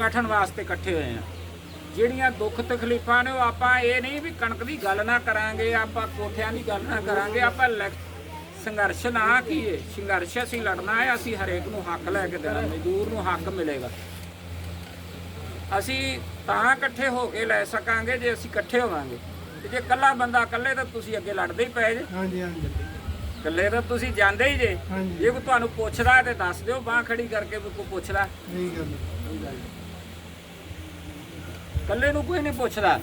ਗਠਨ ਵਾਸਤੇ ਇਕੱਠੇ ਹੋਏ ਆ। ਜਿਹੜੀਆਂ ਦੁੱਖ ਤਕਲੀਫਾਂ ਨੇ ਉਹ ਆਪਾਂ ਇਹ ਨਹੀਂ ਵੀ ਕਣਕ ਦੀ ਗੱਲ ਨਾ ਕਰਾਂਗੇ ਆਪਾਂ ਕੋਠਿਆਂ ਦੀ ਗੱਲ ਨਾ ਕਰਾਂਗੇ ਆਪਾਂ ਸੰਘਰਸ਼ ਨਾ ਕੀਏ। ਸੰਘਰਸ਼ ਅਸੀਂ ਲੜਨਾ ਹੈ ਅਸੀਂ ਹਰੇਕ ਨੂੰ ਹੱਕ ਲੈ ਕੇ ਦੇਣਾ ਮਜ਼ਦੂਰ ਨੂੰ ਹੱਕ ਮਿਲੇਗਾ। ਅਸੀਂ ਤਾਂ ਇਕੱਠੇ ਹੋ ਕੇ ਲੈ ਸਕਾਂਗੇ ਜੇ ਅਸੀਂ ਇਕੱਠੇ ਹੋਵਾਂਗੇ। ਤੇ ਜੇ ਇਕੱਲਾ ਬੰਦਾ ਇਕੱਲੇ ਤਾਂ ਤੁਸੀਂ ਅੱਗੇ ਲੜਦੇ ਹੀ ਪਏ ਜੇ। ਹਾਂਜੀ ਹਾਂਜੀ। ਇਕੱਲੇ ਤਾਂ ਤੁਸੀਂ ਜਾਂਦੇ ਹੀ ਜੇ। ਜੇ ਕੋਈ ਤੁਹਾਨੂੰ ਪੁੱਛਦਾ ਤੇ ਦੱਸ ਦਿਓ ਬਾਹ ਖੜੀ ਕਰਕੇ ਕੋਈ ਪੁੱਛਦਾ। ਸਹੀ ਗੱਲ ਹੈ। ਇਕੱਲੇ ਨੂੰ ਕੋਈ ਨਹੀਂ ਪੁੱਛਦਾ।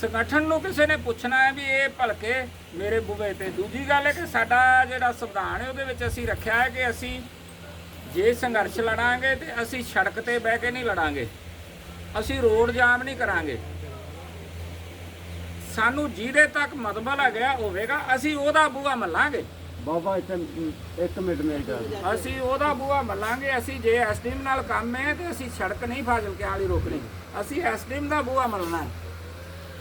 ਸੰਗਠਨ ਨੂੰ ਕਿਸੇ ਨੇ ਪੁੱਛਣਾ ਹੈ ਵੀ ਇਹ ਭਲਕੇ ਮੇਰੇ ਬੂਵੇ ਤੇ। ਦੂਜੀ ਗੱਲ ਹੈ ਕਿ ਸਾਡਾ ਜਿਹੜਾ ਸੰਵਿਧਾਨ ਹੈ, ਉਹਦੇ ਵਿੱਚ ਅਸੀਂ ਰੱਖਿਆ ਹੈ ਕਿ ਅਸੀਂ ਜੇ ਸੰਘਰਸ਼ ਲੜਾਂਗੇ ਤੇ ਅਸੀਂ ਸੜਕ ਤੇ ਬਹਿ ਕੇ ਨਹੀਂ ਲੜਾਂਗੇ। ਅਸੀਂ ਰੋਡ ਜਾਮ ਨਹੀਂ ਕਰਾਂਗੇ। ਸਾਨੂੰ ਜਿਹਦੇ ਤੱਕ ਮਤਬਲ ਹੈਗਾ ਹੋਵੇਗਾ, ਅਸੀਂ ਉਹਦਾ ਬੂਹਾ ਮੱਲਾਂਗੇ। ਬਾਬਾ ਇੱਥੇ ਇੱਕ ਮਿੰਟ ਮੇਰੀ ਗੱਲ ਅਸੀਂ ਉਹਦਾ ਬੂਹਾ ਮੱਲਾਂਗੇ, ਅਸੀਂ ਜੇ ਐਸਡੀਐਮ ਨਾਲ ਕੰਮ ਹੈ ਤੇ ਅਸੀਂ ਸੜਕ ਨਹੀਂ ਫਾਜ਼ਿਲਕੇ ਵਾਲੀ ਰੋਕਣੀ। ਅਸੀਂ ਐਸਡੀਐਮ ਦਾ ਬੂਹਾ ਮੱਲਣਾ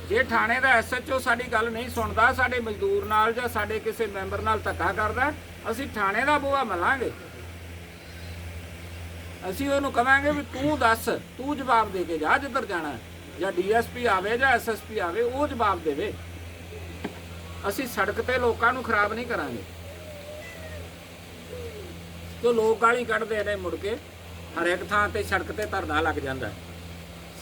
ਜੇ ਥਾਣੇ ਦਾ ਐਸਐਚਓ ਸਾਡੀ ਗੱਲ ਨਹੀਂ ਸੁਣਦਾ, ਸਾਡੇ ਮਜ਼ਦੂਰ ਨਾਲ ਜਾਂ ਸਾਡੇ ਕਿਸੇ ਮੈਂਬਰ ਨਾਲ ਧੱਕਾ ਕਰਦਾ, ਅਸੀਂ ਥਾਣੇ ਦਾ ਬੂਹਾ ਮੱਲਾਂਗੇ। ਅਸੀਂ ਉਹਨੂੰ ਕਵਾਂਗੇ ਵੀ ਤੂੰ ਦੱਸ, ਤੂੰ ਜਵਾਬ ਦੇ ਕੇ ਜਾ ਜਿੱਧਰ ਜਾਣਾ ਹੈ। ਜਾਂ ਡੀਐਸਪੀ ਆਵੇ ਜਾਂ ਐਸਐਸਪੀ ਆਵੇ, ਉਹ ਜਵਾਬ ਦੇਵੇ। ਅਸੀਂ ਸੜਕ ਤੇ ਲੋਕਾਂ ਨੂੰ ਖਰਾਬ ਨਹੀਂ ਕਰਾਂਗੇ। ਜੋ ਲੋਕ ਗਾਲੀ ਕੱਢਦੇ ਨੇ ਮੁੜ ਕੇ ਹਰ ਇੱਕ ਥਾਂ ਤੇ ਸੜਕ ਤੇ ਧਰਨਾ ਲੱਗ ਜਾਂਦਾ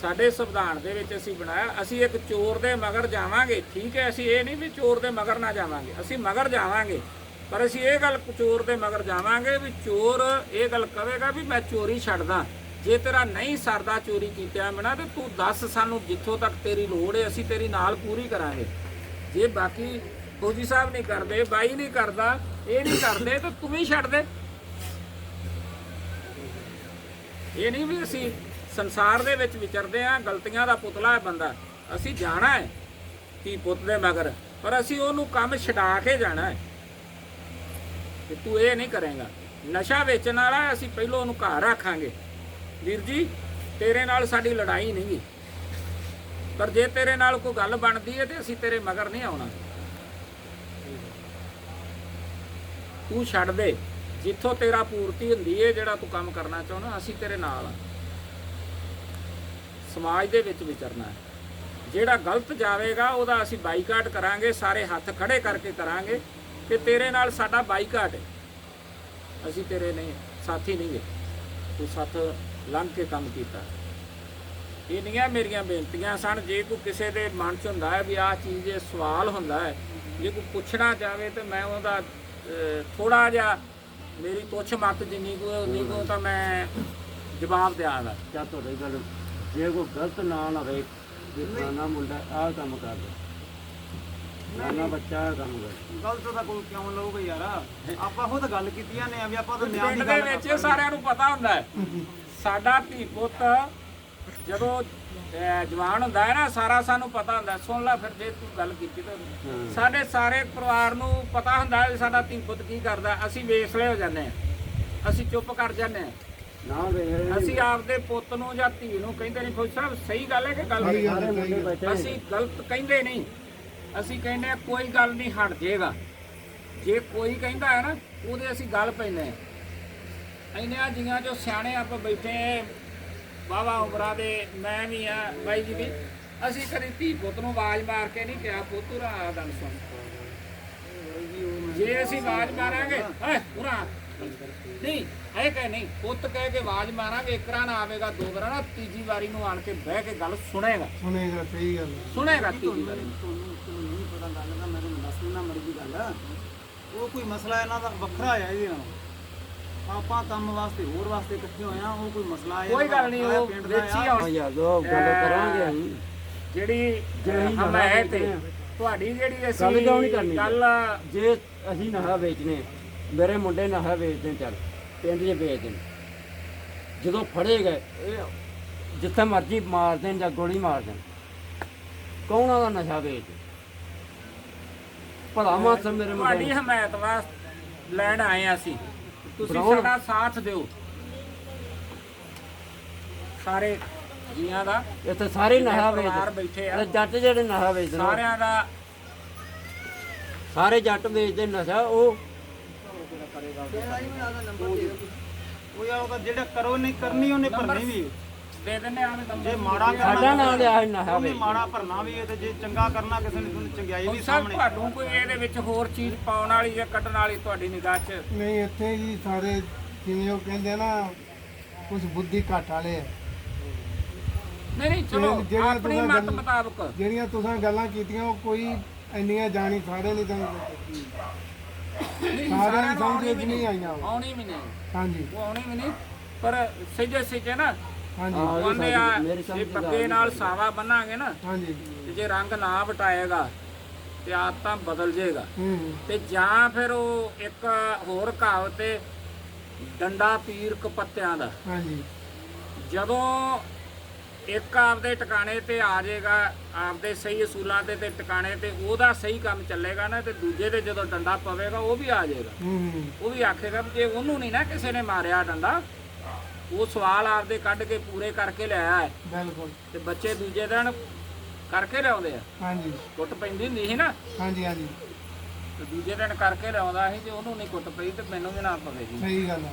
ਸਾਡੇ ਸੰਵਿਧਾਨ ਦੇ ਵਿੱਚ ਅਸੀਂ ਬਣਾਇਆ, ਅਸੀਂ ਇੱਕ ਚੋਰ ਦੇ ਮਗਰ ਜਾਵਾਂਗੇ, ਠੀਕ ਹੈ, ਅਸੀਂ ਇਹ ਨਹੀਂ ਵੀ ਚੋਰ ਦੇ ਮਗਰ ਨਾ ਜਾਵਾਂਗੇ, ਅਸੀਂ ਮਗਰ ਜਾਵਾਂਗੇ, ਪਰ ਅਸੀਂ ਇਹ ਗੱਲ ਚੋਰ ਦੇ ਮਗਰ ਜਾਵਾਂਗੇ ਵੀ ਚੋਰ ਇਹ ਗੱਲ ਕਹੇਗਾ ਵੀ ਮੈਂ ਚੋਰੀ ਛੱਡਦਾ। ਜੇ ਤੇਰਾ ਨਹੀਂ ਸਰਦਾ ਚੋਰੀ ਕੀਤਾ ਬਿਨਾ, ਤੇ ਤੂੰ ਦੱਸ ਸਾਨੂੰ ਜਿੱਥੋਂ ਤੱਕ ਤੇਰੀ ਲੋੜ ਹੈ, ਅਸੀਂ ਤੇਰੀ ਨਾਲ ਪੂਰੀ ਕਰਾਂਗੇ। ਜੇ ਬਾਕੀ ਫੌਜੀ ਸਾਹਿਬ ਨਹੀਂ ਕਰਦੇ, ਬਾਈ ਨਹੀਂ ਕਰਦਾ, ਇਹ ਨਹੀਂ ਕਰਦੇ, ਤਾਂ ਤੂੰ ਵੀ ਛੱਡ ਦੇ। ਇਹ ਨਹੀਂ ਵੀ ਅਸੀਂ ਸੰਸਾਰ ਦੇ ਵਿੱਚ ਵਿਚਰਦੇ ਆ, ਗਲਤੀਆਂ ਦਾ ਪੁਤਲਾ ਹੈ ਬੰਦਾ। ਅਸੀਂ ਜਾਣਾ ਹੈ ਧੀ ਪੁੱਤ ਦੇ ਮਗਰ, ਪਰ ਅਸੀਂ ਉਹਨੂੰ ਕੰਮ ਛਡਾ ਕੇ ਜਾਣਾ ਹੈ। ਕਿ ਤੂੰ ਇਹ ਨਹੀਂ ਕਰੇਗਾ। ਨਸ਼ਾ ਵੇਚਣ ਵਾਲਾ ਅਸੀਂ ਪਹਿਲਾਂ ਉਹਨੂੰ ਘਰ ਰੱਖਾਂਗੇ। ਵੀਰ ਜੀ, ਤੇਰੇ ਨਾਲ ਸਾਡੀ ਲੜਾਈ ਨਹੀਂ ਗੀ ਪਰ ਜੇ ਤੇਰੇ ਨਾਲ ਕੋਈ ਗੱਲ ਬਣਦੀ ਹੈ ਤੇ ਅਸੀਂ ਤੇਰੇ ਮਗਰ ਨਹੀਂ ਆਉਣਾ। ਤੂੰ ਛੱਡ ਦੇ। ਜਿੱਥੋਂ ਤੇਰਾ ਪੂਰਤੀ ਹੁੰਦੀ ਹੈ ਜਿਹੜਾ ਤੂੰ ਕੰਮ ਕਰਨਾ ਚਾਹੁੰਦਾ, ਅਸੀਂ ਤੇਰੇ ਨਾਲ ਆ। ਸਮਾਜ ਦੇ ਵਿੱਚ ਵਿਚਰਨਾ ਹੈ। ਜਿਹੜਾ ਗਲਤ ਜਾਵੇਗਾ, ਉਹਦਾ ਅਸੀਂ ਬਾਈਕਾਟ ਕਰਾਂਗੇ, ਸਾਰੇ ਹੱਥ ਖੜੇ ਕਰਕੇ ਕਰਾਂਗੇ ਕਿ ਤੇਰੇ ਨਾਲ ਸਾਡਾ ਬਾਈਕਾਟ ਹੈ ਅਸੀਂ ਤੇਰੇ ਨਹੀਂ, ਸਾਥੀ ਨਹੀਂ ਗੇ। ਤੂੰ ਸਾਥ ਲੰਘ ਕੇ ਕੰਮ ਕੀਤਾ। ਇੰਨੀਆਂ ਮੇਰੀਆਂ ਬੇਨਤੀਆਂ ਸਨ, ਜੇ ਕੋਈ ਕਿਸੇ ਦੇ ਮਨ 'ਚ ਹੁੰਦਾ ਹੈ ਵੀ ਆਹ ਚੀਜ਼ ਇਹ ਸਵਾਲ ਹੁੰਦਾ ਹੈ, ਜੇ ਕੋਈ ਪੁੱਛਣਾ ਚਾਹਵੇ ਤੇ ਮੈਂ ਉਹਦਾ ਥੋੜਾ ਜਿਹਾ ਮੇਰੀ ਪੁੱਛ ਮੱਤ ਜਿੰਨੀ ਕੋ ਉਨੀ ਕੋ ਤਾਂ ਮੈਂ ਜਵਾਬ ਦਿਆਂਗਾ ਚਾ ਤੁਹਾਡੀ ਗੱਲ ਜੇ ਕੋਈ ਗਲਤ ਨਾ ਨਾ ਹੋਵੇ ਕਿ ਫਲਾਣਾ ਮੁੰਡਾ ਆਹ ਕੰਮ ਕਰਦਾ ਫਲਾਣਾ ਬੱਚਾ ਆਹ ਕੰਮ ਕਰਦਾ ਗਲਤ ਤਾਂ ਕੋਈ ਕਿਉਂ ਲਊਗਾ ਯਾਰ? ਆਪਾਂ ਤਾਂ ਗੱਲ ਕੀਤੀਆਂ ਨੇ ਵੀ ਆਪਾਂ ਤਾਂ ਨਿਆਂ ਪਿੰਡ ਦੀ ਦੇ ਗੱਲ ਵਿੱਚ ਸਾਰਿਆਂ ਨੂੰ ਪਤਾ ਹੁੰਦਾ ਹੈ। ਸਾਡਾ ਧੀ ਪੁੱਤ ਜਦੋਂ ਅਹ, ਜਵਾਨ ਹੁੰਦਾ ਹੈ ਨਾ ਸਾਰਾ ਸਾਨੂੰ ਪਤਾ ਹੁੰਦਾ ਹੈ। ਸੁਣ ਲੈ ਫਿਰ ਜੇ ਤੂੰ ਗੱਲ ਕੀਤੀ ਤਾਂ ਹਾਂ। ਸਾਡੇ ਸਾਰੇ ਪਰਿਵਾਰ ਨੂੰ ਪਤਾ ਹੁੰਦਾ ਹੈ ਵੀ ਸਾਡਾ ਧੀ ਪੁੱਤ ਕੀ ਕਰਦਾ ਹੈ। ਅਸੀਂ ਵੇਸਲੇ ਹੋ ਜਾਂਦੇ ਹਾਂ ਅਸੀਂ ਚੁੱਪ ਕਰ ਜਾਂਦੇ ਹਾਂ ਨਾ ਵੇਖ ਰਹੇ ਨੇ, ਅਸੀਂ ਆਪਦੇ ਪੁੱਤ ਨੂੰ ਜਾਂ ਧੀ ਨੂੰ ਕਹਿੰਦੇ ਨਹੀਂ ਫੌਜੀ ਸਾਹਿਬ ਸਹੀ ਗੱਲ ਹੈ ਕਿ ਗੱਲ ਨਹੀਂ ਗੱਲ ਸਾਰੇ ਮੁੰਡੇ ਬੈਠੇ ਨੇ। ਅਸੀਂ ਗਲਤ ਕਹਿੰਦੇ ਨਹੀਂ ਅਸੀਂ ਕਹਿੰਦੇ ਹਾਂ ਕੋਈ ਗੱਲ ਨਹੀਂ ਹਟ ਜਾਏਗਾ ਜੇ ਕੋਈ ਕਹਿੰਦਾ ਹੈ ਨਾ ਉਹਦੇ ਅਸੀਂ ਗੱਲ ਪੈਨੇ ਇੰਨਿਆਂ ਜੀਆਂ ਜੋ ਸਿਆਣੇ ਆਪਾਂ ਬੈਠੇ ਵਾਵਾ ਉਮਰਾਂ ਦੇ ਮੈਂ ਵੀ ਆ ਬਾਈ ਜੀ ਵੀ ਅਸੀਂ ਕਦੀ ਧੀ ਪੁੱਤ ਨੂੰ ਆਵਾਜ਼ ਮਾਰ ਕੇ ਨਹੀਂ ਕਿਹਾ ਪੁੱਤਰਾ ਆ ਗੱਲ ਸੁਣ। ਜੇ ਅਸੀਂ ਆਵਾਜ਼ ਮਾਰਾਂਗੇ ਓਏ ਪੁਰਾ ਨਹੀਂ ਇਹ ਕਹੇ ਨਹੀਂ ਪੁੱਤ ਕਹਿ ਕੇ ਆਵਾਜ਼ ਮਾਰਾਂਗੇ ਇਕਰਾ ਨਾ ਆਵੇਗਾ ਦੋ ਵਾਰ ਨਾ ਤੀਜੀ ਵਾਰੀ ਨੂੰ ਆਣ ਕੇ ਬਹਿ ਕੇ ਗੱਲ ਸੁਣੇਗਾ। ਸੁਣੇਗਾ ਸਹੀ ਗੱਲ। ਸੁਣੇਗਾ ਤੀਜੀ ਵਾਰੀ ਨੂੰ। ਤੁਹਾਨੂੰ ਤੁਹਾਨੂੰ ਨਹੀਂ ਪਤਾ ਗੱਲ ਦਾ ਮੈਨੂੰ ਦੱਸਣੀ ਨਾ ਮਰਜ਼ੀ ਗੱਲ। ਉਹ ਕੋਈ ਮਸਲਾ ਇਹਨਾਂ ਦਾ ਵੱਖਰਾ ਹੈ ਇਹਦੇ ਨਾਲ। ਆਪਾਂ ਕੰਮ ਵਾਸਤੇ ਹੋਰ ਵਾਸਤੇ ਇਕੱਠੇ ਹੋਏ ਆ ਉਹ ਕੋਈ ਮਸਲਾ ਹੈ ਕੋਈ ਗੱਲ ਨਹੀਂ ਉਹ ਵਿੱਚ ਹੀ ਆ। ਯਾਰ ਦੋ ਗੱਲ ਕਰਾਂਗੇ ਅਸੀਂ। ਜਿਹੜੀ ਹਮਾਇਤ ਤੁਹਾਡੀ ਜਿਹੜੀ ਗੱਲ ਅਸੀਂ ਕਿਉਂ ਨਹੀਂ ਕਰਨੀ? ਗੱਲ ਜੇ ਅਸੀਂ ਨਹਾ ਵੇਚਨੇ ਮੇਰੇ ਮੁੰਡੇ ਨਹਾ ਵੇਚਦੇ ਚੱਲ ਪਿੰਡ 'ਚ ਵੇਚਦੇ। ਜਦੋਂ ਫੜੇ ਗਏ ਜਿੱਥੇ ਮਰਜ਼ੀ ਮਾਰ ਦੇਣ ਜਾਂ ਗੋਲੀ ਮਾਰ ਦੇਣ ਕੌਣ ਦਾ ਨਸ਼ਾ ਵੇਚ? ਭਲਾ ਮਾਸ ਮੇਰੇ ਤੁਹਾਡੀ ਮੁੰਡੇ ਹਮਾਇਤ ਵਾਸਤੇ ਲੈਣ ਆਏ ਆ ਅਸੀਂ। ਤੁਸੀਂ। ਸਾਡਾ ਸਾਥ ਦਿਓ। ਸਾਰੇ ਜੀਆਂ ਦਾ ਇੱਥੇ ਸਾਰੇ ਨਸ਼ਾ ਪਰਿਵਾਰ ਵੇਚਦੇ। ਬੈਠੇ ਆ। ਇਹ ਜੱਟ ਜਿਹੜੇ ਨਸ਼ਾ ਵੇਚਦੇ ਨੇ, ਸਾਰਿਆਂ ਦਾ ਸਾਰੇ ਜੱਟ ਵੇਚਦੇ ਨਸ਼ਾ ਉਹ ਉਹ ਯਾਰ ਉਹ ਤਾਂ ਜਿਹੜਾ ਕਰੋ ਨਹੀਂ ਕਰਨੀ ਉਹਨੇ ਭਰਨੀ ਵੀ। ਦੇ ਦਿੰਨੇ ਆ ਵੀ ਜੇ ਮਾੜਾ ਸਾਡਾ ਨਾਂ ਲਿਆ ਸੀ ਨਸ਼ਾ ਉਹਨੇ ਵੇਚ ਮਾੜਾ ਭਰਨਾ ਵੀ ਹੈ ਤੇ ਜੇ ਚੰਗਾ ਕਰਨਾ ਕਿਸੇ ਨੇ ਤੁਹਾਨੂੰ ਚੰਗਿਆਈ ਵੀ ਸਰ ਸਾਹਮਣੇ। ਤੁਹਾਨੂੰ ਕੋਈ ਇਹਦੇ ਵਿੱਚ ਹੋਰ ਚੀਜ਼ ਪਾਉਣ ਵਾਲੀ ਜਾਂ ਕੱਢਣ ਵਾਲੀ ਤੁਹਾਡੀ ਨਿਗਾਹ 'ਚ? ਨਹੀਂ ਇੱਥੇ ਜੀ ਸਾਰੇ ਜਿਵੇਂ ਉਹ ਕਹਿੰਦੇ ਨਾ ਕੁਝ ਬੁੱਧੀ ਘੱਟ ਵਾਲੇ ਆ। ਨਹੀਂ ਨਹੀਂ ਚਲੋ ਜਿਹੜੀਆਂ- ਆਪਣੀ ਤੁਸੀਂ ਮਤ ਗੱਲ- ਮੁਤਾਬਕ। ਜਿਹੜੀਆਂ ਤੁਸੀਂ ਗੱਲਾਂ ਕੀਤੀਆਂ ਉਹ ਕੋਈ ਇੰਨੀਆਂ ਜਾਣੀ ਸਾਰੇ ਨਹੀਂ ਤੁਹਾਨੂੰ ਨਹੀਂ, ਸਾਰਿਆਂ ਸਾਰਿਆਂ ਦੀ ਨੂੰ ਸਮਝ ਆਉਣੀ ਵਿੱਚ ਨਹੀਂ ਆਈਆਂ। ਉਹ। ਆਉਣੀ ਵੀ ਨਹੀਂ। ਹਾਂਜੀ। ਉਹ ਆਉਣੀ ਵੀ ਨਹੀਂ ਪਰ ਸਿੱਧੇ ਸਿੱਧੇ ਨਾ ਹਾਂਜੀ। ਹਾਂ। ਇਹ ਉਹਨੇ ਆ ਸਾਡੀ- ਮੇਰੀ ਸਮਝ ਜੇ ਚ ਪੱਕੇ ਆ ਨਾਲ ਗਈ। ਸਾਵਾ ਬੰਨਾਂਗੇ ਨਾ ਹਾਂਜੀ। ਤੇ ਜੇ ਰੰਗ ਨਾ ਵਟਾਏਗਾ ਤੇ ਆਦਤਾਂ ਬਦਲ ਜਾਏਗਾ ਹੂੰ। ਤੇ ਜਾਂ ਫਿਰ ਉਹ ਇੱਕ ਹੋਰ ਕਹਾਵਤ ਹੈ ਡੰਡਾ ਪੀਰ ਕਪੱਤਿਆਂ ਦਾ। ਹਾਂਜੀ। ਜਦੋਂ ਇੱਕ ਆਪਦੇ ਟਿਕਾਣੇ ਤੇ ਆ ਜਾਏਗਾ ਆਪਦੇ ਸਹੀ ਅਸੂਲਾਂ ਤੇ ਤੇ ਟਿਕਾਣੇ ਤੇ ਉਹਦਾ ਸਹੀ ਕੰਮ ਚੱਲੇਗਾ ਨਾ ਤੇ ਦੂਜੇ ਤੇ ਜਦੋਂ ਡੰਡਾ ਪਵੇਗਾ ਉਹ ਵੀ ਆ ਜਾਏਗਾ ਉਹ ਵੀ ਆਖੇਗਾ ਜੇ ਉਹਨੂੰ ਨਹੀਂ ਨਾ ਕਿਸੇ ਨੇ ਮਾਰਿਆ ਡੰਡਾ ਉਹ ਸਵਾਲ ਆਪਦੇ ਕੱਢ ਕੇ ਪੂਰੇ ਕਰਕੇ ਲਿਆਇਆ ਹੈ ਬਿਲਕੁਲ। ਤੇ ਬੱਚੇ ਦੂਜੇ ਦਿਨ ਕਰਕੇ ਲਿਆਉਂਦੇ ਆ। ਹਾਂਜੀ। ਕੁੱਟ ਪੈਂਦੀ ਹੁੰਦੀ ਸੀ ਨਾ। ਹਾਂਜੀ ਹਾਂਜੀ। ਤੇ ਦੂਜੇ ਦਿਨ ਕਰਕੇ ਲਿਆਉਂਦਾ ਸੀ ਤੇ ਉਹਨੂੰ ਨਹੀਂ ਕੁੱਟ ਪਈ ਤੇ ਮੈਨੂੰ ਵੀ ਨਾ ਪਵੇਗੀ ਸਹੀ ਗੱਲ ਆ।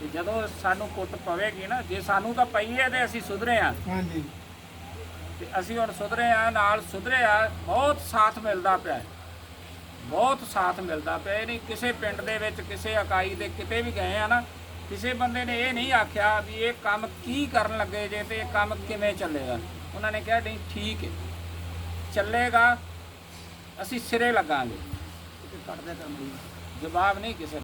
ਤੇ ਜਦੋਂ ਸਾਨੂੰ ਕੁੱਟ ਪਵੇਗੀ ਨਾ ਜੇ ਸਾਨੂੰ ਤਾਂ ਪਈ ਹੈ ਤੇ ਅਸੀਂ ਸੁਧਰੇ ਆ ਹਾਂਜੀ। ਤੇ ਅਸੀਂ ਹੁਣ ਸੁਧਰੇ ਆ ਨਾਲ ਸੁਧਰੇ ਆ ਬਹੁਤ ਸਾਥ ਮਿਲਦਾ ਪਿਆ ਹੈ। ਬਹੁਤ ਸਾਥ ਮਿਲਦਾ ਪਿਆ ਇਹ ਨਹੀਂ ਕਿਸੇ ਪਿੰਡ ਦੇ ਵਿੱਚ ਕਿਸੇ ਇਕਾਈ ਦੇ ਕਿਤੇ ਵੀ ਗਏ ਆ ਨਾ ਕਿਸੇ ਬੰਦੇ ਨੇ ਇਹ ਨਹੀਂ ਆਖਿਆ ਵੀ ਇਹ ਕੰਮ ਕੀ ਕਰਨ ਲੱਗੇ ਜੇ ਤੇ ਇਹ ਕੰਮ ਕਿਵੇਂ ਚੱਲੇਗਾ। ਉਹਨਾਂ ਨੇ ਕਿਹਾ ਨਹੀਂ ਠੀਕ ਹੈ। ਚੱਲੇਗਾ ਅਸੀਂ ਸਿਰੇ ਲੱਗਾਂਗੇ। ਜਵਾਬ ਨਹੀਂ ਕਿਸੇ